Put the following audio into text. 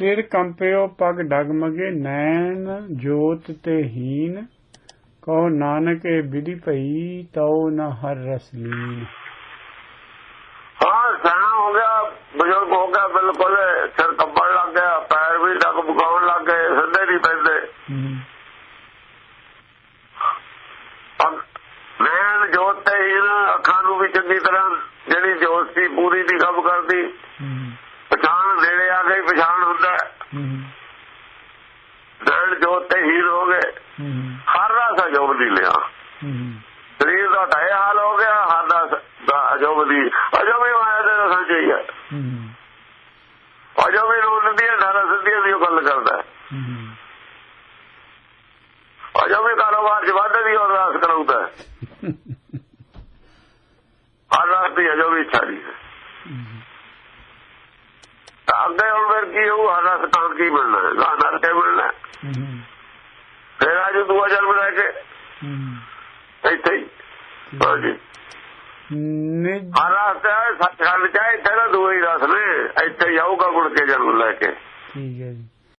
ਸਿਰ ਕੰਪਿਓ ਪਗ ਡਗਮਗੇ ਨੈਣ ਜੋਤ ਤੇ ਹੀਨ ਕਹੋ ਨਾਨਕ ਵਿਧੀ ਭਈ ਤਉ ਨ ਹਰ ਰਸ ਲੀਨ। ਹਾਂ ਸਿਆਣਾ ਹੋ ਗਿਆ ਬਜ਼ੁਰਗ ਹੋ ਗਿਆ ਬਿਲਕੁਲ ਸਿਰ ਕੰਬਣ ਲੱਗ ਗਿਆ ਪੈਰ ਵੀ ਡਗ ਬਗਾਉਣ ਲੱਗ ਗਏ ਸਿੱਧੇ ਨਹੀਂ ਪੈਂਦੇ। ਨੈਣ ਜੋਤ ਤੇ ਹੀਨ ਅੱਖਾਂ ਨੂੰ ਵੀ ਚੰਗੀ ਤਰ੍ਹਾਂ ਜਿਹੜੀ ਜੋਤ ਸੀ ਪੂਰੀ ਦੀ ਕੰਮ ਕਰਦੀ ਆ ਗਈ ਪਛਾਣ ਹੁੰਦਾ ਨੈਣ ਜੋਤ ਤੇ ਹੀਨ ਹੋ ਗਏ। ਹਰ ਰਸ ਅਜੋਬ ਦੀ ਲਿਆ। ਸਰੀਰ ਦਾ ਇਹ ਹਾਲ ਹੋ ਗਿਆ ਹਰ ਰਸ ਦਾ ਅਜੋਬ ਦੀ। ਅਜੋਬ ਹੀ ਮਾਇਆ ਦੇ ਰਸਾਂ ਚ ਹੀ ਹੈ। ਅਜੋਬ ਹੀ। ਰੂਹ ਨਦੀਆਂ ਧਾਰਾ ਸਿੱਧੀਆਂ ਦੀ ਗੱਲ ਕਰਦਾ ਅਜੋਬ ਹੀ ਕਾਰੋਬਾਰ ਵਾਧੇ ਦੀ ਹੋਰ ਰਸ ਕਰਾਉਂਦਾ ਹਰ ਰਸ ਦੀ ਅਜੋਬ ਹੀ। ਇੱਛਾ ਨਹੀਂ ਹੈ ਹੁਣ ਫਿਰ ਕੀ ਹੋਊ? ਹਰ ਤਾਂ ਕੀ ਮਿਲਣਾ ਹੈ? ਤੇ ਮਿਲਣਾ ਹੈ। ਫਿਰ ਅੱਜ ਦੂਆ ਜਨਮ ਲੈ ਕੇ। ਇੱਥੇ ਹੀ। ਹਾਂਜੀ। ਨਿਜ ਹਰ ਰਸ ਹੈ ਸੱਚਖੰਡ ਚ ਹੈ, ਇੱਥੇ ਦੂਏ ਹੀ ਰਸ ਨੇ। ਇੱਥੇ ਹੀ ਆਊਗਾ ਮੁੜ ਕੇ ਜਨਮ ਲੈ ਕੇ। ਠੀਕ ਹੈ